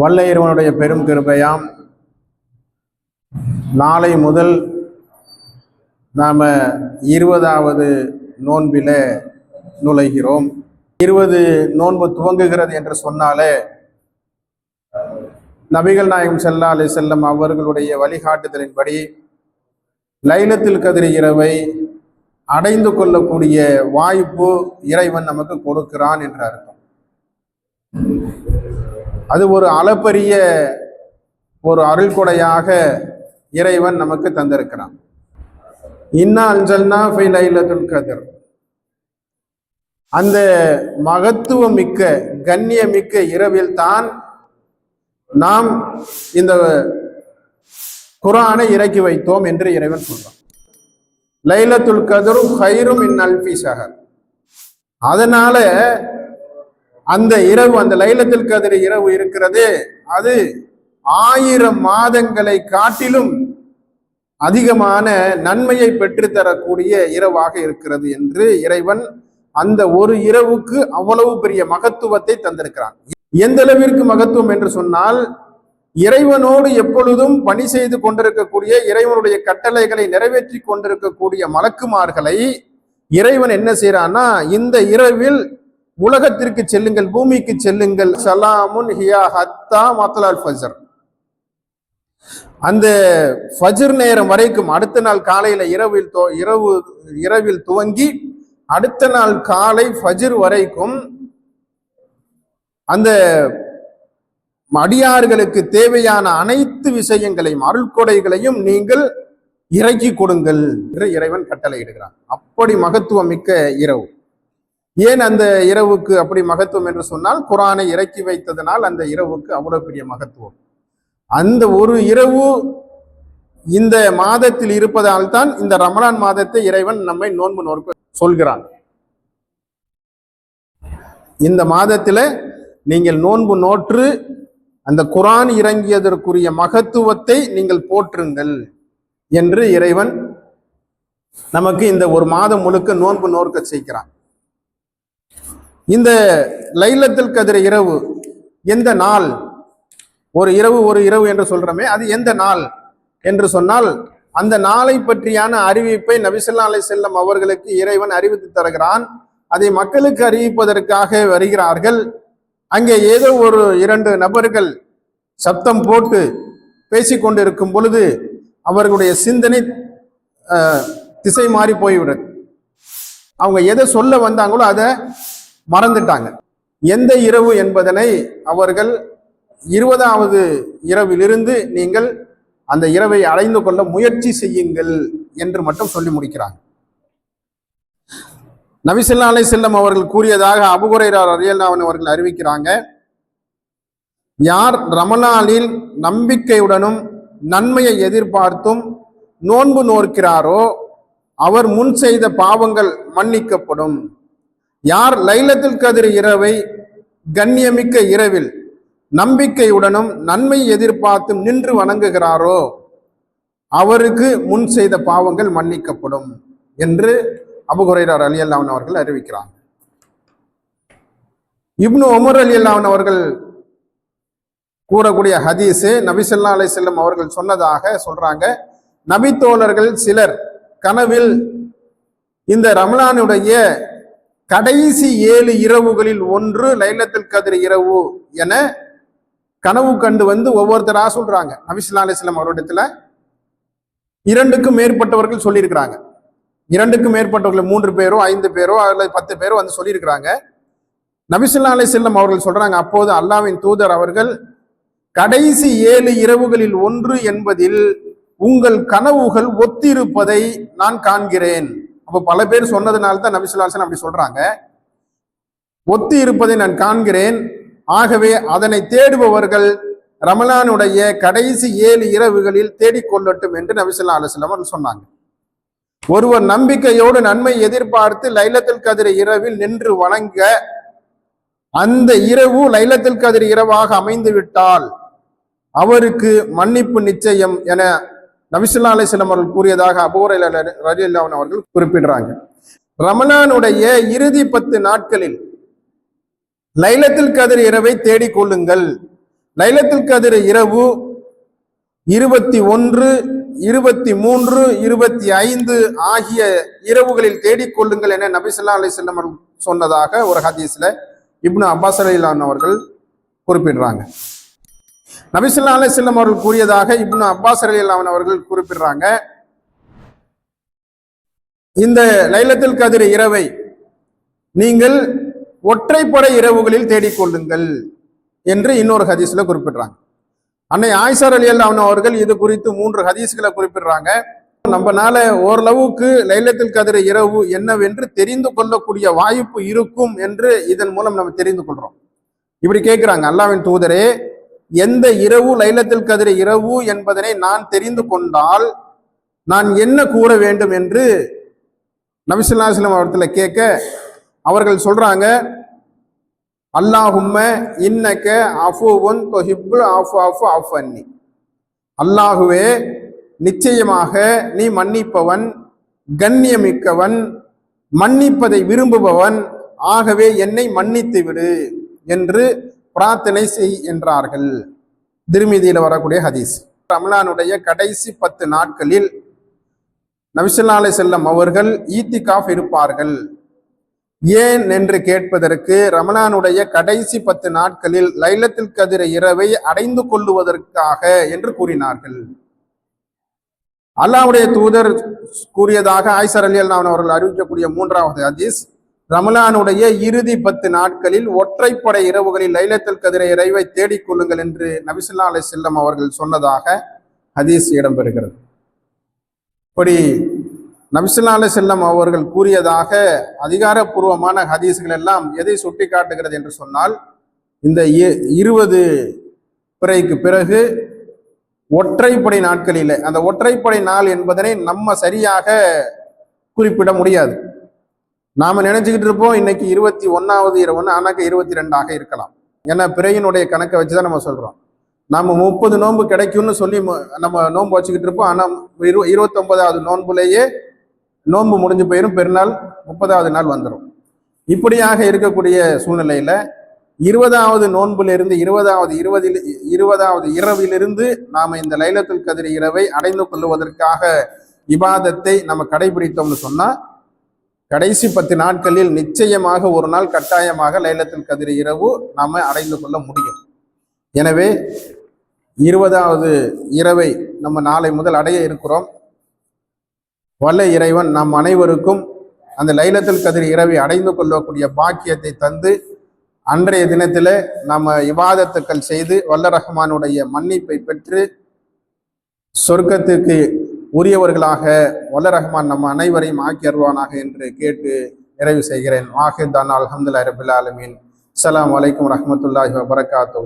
வல்ல இறைவனுடைய பெரும் கிருபையாம். நாளை முதல் நாம் இருபதாவது நோன்பில் நுழைகிறோம். இருபது நோன்பு துவங்குகிறது என்று சொன்னாலே நபிகள் நாயகம் செல்லா அலி செல்லம் அவர்களுடைய வழிகாட்டுதலின்படி லைலத்தில் கதிர் இரவை அடைந்து கொள்ளக்கூடிய வாய்ப்பு இறைவன் நமக்கு கொடுக்கிறான் என்று அர்த்தம். அது ஒரு அளப்பரிய ஒரு அருள்கொடையாக இறைவன் நமக்கு தந்திருக்கிறான். இன்னா அஞ்சல்னா ஃபை லைலத்துல் கதிர். அந்த மகத்துவம் மிக்க கண்ணியமிக்க இரவில் தான் நாம் இந்த குரானை இறக்கி வைத்தோம் என்று இறைவன் சொல்றான். லைலத்துல் கதரும் ஹைரும் இன் அல்பி சகர் அதனால அந்த இரவு அந்த லைலத்தில் கதிர் இரவு இருக்கிறது. அது ஆயிரம் மாதங்களை காட்டிலும் அதிகமான நன்மையை பெற்றுத்தரக்கூடிய இரவாக இருக்கிறது என்று இறைவன் அந்த ஒரு இரவுக்கு அவ்வளவு பெரிய மகத்துவத்தை தந்திருக்கிறான். எந்த அளவிற்கு மகத்துவம் என்று சொன்னால் இறைவனோடு எப்பொழுதும் பணி செய்து கொண்டிருக்கக்கூடிய இறைவனுடைய கட்டளைகளை நிறைவேற்றி கொண்டிருக்கக்கூடிய மலக்குமார்களை இறைவன் என்ன செய்யறான்னா இந்த இரவில் உலகத்திற்கு செல்லுங்கள் பூமிக்கு செல்லுங்கள். சலாமுன் ஹியா ஹத்தா மத்தலால் ஃபஜர். அந்த ஃபஜர் நேரம் வரைக்கும் அடுத்த நாள் காலையில இரவில் இரவு இரவில் துவங்கி அடுத்த நாள் காலை ஃபஜர் வரைக்கும் அந்த அடியார்களுக்கு தேவையான அனைத்து விஷயங்களையும் அருள்கொடைகளையும் நீங்கள் இறக்கி கொடுங்கள் என்று இறைவன் கட்டளையிடுகிறான். அப்படி மகத்துவம் மிக்க இரவு. ஏன் அந்த இரவுக்கு அப்படி மகத்துவம் என்று சொன்னால் குரானை இறக்கி வைத்ததனால் அந்த இரவுக்கு அவ்வளவு பெரிய மகத்துவம். அந்த ஒரு இரவு இந்த மாதத்தில் இருப்பதால் தான் இந்த ரமலான் மாதத்தை இறைவன் நம்மை நோன்பு நோக்க சொல்கிறான். இந்த மாதத்தில் நீங்கள் நோன்பு நோற்று அந்த குரான் இறங்கியதற்குரிய மகத்துவத்தை நீங்கள் போற்றுங்கள் என்று இறைவன் நமக்கு இந்த ஒரு மாதம் முழுக்க நோன்பு நோர்க்க செய்கிறான். இந்த லைலத்தில் கதிர இரவு எந்த நாள்? ஒரு இரவு ஒரு இரவு என்று சொல்றோமே அது எந்த நாள் என்று சொன்னால் அந்த நாளை பற்றியான அறிவிப்பை நபிசல்லா அலை செல்லம் அவர்களுக்கு இறைவன் அறிவித்து தருகிறான். அதை மக்களுக்கு அறிவிப்பதற்காக வருகிறார்கள். அங்கே ஏதோ ஒரு இரண்டு நபர்கள் சப்தம் போட்டு பேசிக்கொண்டிருக்கும் பொழுது அவர்களுடைய சிந்தனை திசை மாறி போய்விடும். அவங்க எதை சொல்ல வந்தாங்களோ அதை மறந்துட்டாங்க. எந்த இரவு என்பதனை அவர்கள் இருபதாவது இரவிலிருந்து நீங்கள் அந்த இரவை அடைந்து கொள்ள முயற்சி செய்யுங்கள் என்று மட்டும் சொல்லி முடிக்கிறாங்க. நபிசல்லா அலை செல்லம் அவர்கள் கூறியதாக அபுகுரைரார் அரியல்லாவன் அவர்கள் அறிவிக்கிறாங்க யார் ரமலானில் நம்பிக்கையுடனும் நன்மையை எதிர்பார்த்தும் நோன்பு நோக்கிறாரோ அவர் முன் செய்த பாவங்கள் மன்னிக்கப்படும். யார் லைலத்தில் கதிர் இரவை கண்ணியமிக்க இரவில் நம்பிக்கையுடனும் நன்மை எதிர்பார்த்தும் நின்று வணங்குகிறாரோ அவருக்கு முன் செய்த பாவங்கள் மன்னிக்கப்படும் என்று அபுகுரைரார் அலி அல்லாவன் அவர்கள் அறிவிக்கிறாங்க. இப்னு உமர் அலி அல்லாவன் அவர்கள் கூறக்கூடிய ஹதீஸு நபிசல்லா அலை செல்லம் அவர்கள் சொன்னதாக சொல்றாங்க. நபித்தோழர்கள் சிலர் கனவில் இந்த ரமலானுடைய கடைசி ஏழு இரவுகளில் ஒன்று லைலத்தில் கதிர் இரவு என கனவு கண்டு வந்து ஒவ்வொருத்தரா சொல்றாங்க. நபிசுல்லா அலிஸ்லாம் அவரிடத்துல இரண்டுக்கும் மேற்பட்டவர்கள் சொல்லியிருக்கிறாங்க. இரண்டுக்கும் மேற்பட்டவர்கள் மூன்று பேரோ ஐந்து பேரோ அல்லது பத்து பேரோ வந்து சொல்லியிருக்கிறாங்க. நபிசுல்லா அலி செல்லம் அவர்கள் சொல்றாங்க அப்போது அல்லாவின் தூதர் அவர்கள் கடைசி ஏழு இரவுகளில் ஒன்று என்பதில் உங்கள் கனவுகள் ஒத்திருப்பதை நான் காண்கிறேன். அப்போ பல பேர் சொன்னதுனால தான் நபிசுல்லாசன் அப்படி சொல்றாங்க. ஒத்தி இருப்பதை நான் காண்கிறேன். ஆகவே அதனை தேடுபவர்கள் ரமலானுடைய கடைசி ஏழு இரவுகளில் தேடிக்கொள்ளட்டும் என்று நபிசுல்லா அலுவலம் அவர்கள் சொன்னாங்க. ஒருவர் நம்பிக்கையோடு நன்மை எதிர்பார்த்து லைலத்தில் கதிர இரவில் நின்று வணங்க அந்த இரவு லைலத்தில் கதிர் இரவாக அமைந்து விட்டால் அவருக்கு மன்னிப்பு நிச்சயம் என நபிசுல்லா அலிஸ்லாம் அவர்கள் கூறியதாக அபூரையில் ரஜி அல்லாவன் அவர்கள் குறிப்பிடுறாங்க. ரமணானுடைய இறுதி பத்து நாட்களில் லைலத்தில் கதிர் இரவை தேடிக்கொள்ளுங்கள் லைலத்தில் கதிர் இரவு இருபத்தி ஒன்று இருபத்தி மூன்று இருபத்தி ஐந்து ஆகிய இரவுகளில் தேடிக்கொள்ளுங்கள் என நபிசல்லா அலி செல்லம் சொன்னதாக ஒரு ஹதீஸ்ல இப்னு அப்பாஸ் அலிலான் அவர்கள் குறிப்பிடுறாங்க. நபிசுல்லா அலி செல்லம் அவர்கள் கூறியதாக இப்னு அப்பாஸ் அலிலான் அவர்கள் குறிப்பிடுறாங்க. இந்த லைலத்தில் கதிர் இரவை நீங்கள் ஒற்றைப்படை இரவுகளில் தேடிக்கொள்ளுங்கள் என்று இன்னொரு ஹதீஸ்ல குறிப்பிடுறாங்க. அன்னை ஆயிசார் அலி அல்லாமன் அவர்கள் இது குறித்து மூன்று ஹதீஸ்களை குறிப்பிடுறாங்க. நம்மனால ஓரளவுக்கு லைலத்தில் கதிர இரவு என்னவென்று தெரிந்து கொள்ளக்கூடிய வாய்ப்பு இருக்கும் என்று இதன் மூலம் நம்ம தெரிந்து கொள்றோம். இப்படி கேட்கிறாங்க அல்லாவின் தூதரே எந்த இரவு லைலத்தில் கதிர இரவு என்பதனை நான் தெரிந்து கொண்டால் நான் என்ன கூற வேண்டும் என்று நபிசுல்லாஸ்லம் அவர்களில் கேட்க அவர்கள் சொல்றாங்க அல்லாஹும்ம இன்னக்க அஃபுன் தொஹிப்புல் அஃபு அஃபு ஆஃப் அன்னி. அல்லாஹுவே நிச்சயமாக நீ மன்னிப்பவன் கண்ணியமிக்கவன் மன்னிப்பதை விரும்புபவன் ஆகவே என்னை மன்னித்து விடு என்று பிரார்த்தனை செய் என்றார்கள். திருமீதியில் வரக்கூடிய ஹதீஸ். ரமலானுடைய கடைசி பத்து நாட்களில் நபிசுல்லா செல்லம் அவர்கள் ஈத்திகாஃப் இருப்பார்கள். ஏன் என்று கேட்பதற்கு ரமணானுடைய கடைசி பத்து நாட்களில் லைலத்தில் கதிர இரவை அடைந்து கொள்ளுவதற்காக என்று கூறினார்கள். அல்லாவுடைய தூதர் கூறியதாக ஆய்சர் அலி அல்லான் அவர்கள் அறிவிக்கக்கூடிய மூன்றாவது ஹதீஸ். ரமலானுடைய இறுதி பத்து நாட்களில் ஒற்றைப்படை இரவுகளில் லைலத்தல் கதிரை இறைவை தேடிக்கொள்ளுங்கள் என்று நபிசுல்லா அலை செல்லம் அவர்கள் சொன்னதாக ஹதீஸ் இடம்பெறுகிறது. இப்படி நபிசுல்லா அலை செல்லம் அவர்கள் கூறியதாக அதிகாரப்பூர்வமான ஹதீஸ்கள் எல்லாம் எதை சுட்டி காட்டுகிறது என்று சொன்னால் இந்த இருபது பிறைக்கு பிறகு ஒற்றைப்படை நாட்களில் அந்த ஒற்றைப்படை நாள் என்பதனை நம்ம சரியாக குறிப்பிட முடியாது. நாம நினைச்சுக்கிட்டு இருப்போம் இன்னைக்கு இருபத்தி ஒன்னாவது இரவுன்னு ஆனாக்க இருபத்தி ரெண்டாக இருக்கலாம். ஏன்னா பிறையினுடைய கணக்கை வச்சு தான் நம்ம சொல்றோம். நம்ம முப்பது நோன்பு கிடைக்கும்னு சொல்லி நம்ம நோன்பு வச்சுக்கிட்டு இருப்போம். ஆனால் இரு இருபத்தொன்பதாவது நோன்புலேயே நோன்பு முடிஞ்சு போயிடும் பெருநாள் முப்பதாவது நாள் வந்துடும் இப்படியாக இருக்கக்கூடிய சூழ்நிலையில் இருபதாவது நோன்பிலிருந்து இருபதாவது இருபதில் இருபதாவது இரவிலிருந்து நாம் இந்த லைலத்துல் கதிர் இரவை அடைந்து கொள்வதற்காக இபாதத்தை நம்ம கடைபிடித்தோம்னு சொன்னால் கடைசி பத்து நாட்களில் நிச்சயமாக ஒரு நாள் கட்டாயமாக லைலத்தில் கதிர் இரவு நாம் அடைந்து கொள்ள முடியும். எனவே இருபதாவது இரவை நம்ம நாளை முதல் அடைய இருக்கிறோம். வல்ல இறைவன் நம் அனைவருக்கும் அந்த லைலத்தில் கதிர் இரவை அடைந்து கொள்ளக்கூடிய பாக்கியத்தை தந்து அன்றைய தினத்தில் நம்ம இவாதத்துக்கள் செய்து வல்ல ரஹ்மானுடைய மன்னிப்பை பெற்று சொர்க்கத்துக்கு உரியவர்களாக வல்ல ரஹ்மான் நம்ம அனைவரையும் ஆக்கி அருவானாக என்று கேட்டு நிறைவு செய்கிறேன். வாஹித் தான் அலமதுல்லா ரபுல்லா அலமீன் அலாம் வலைக்கம் ரஹமத்துல்லாஹி வபரகாத்து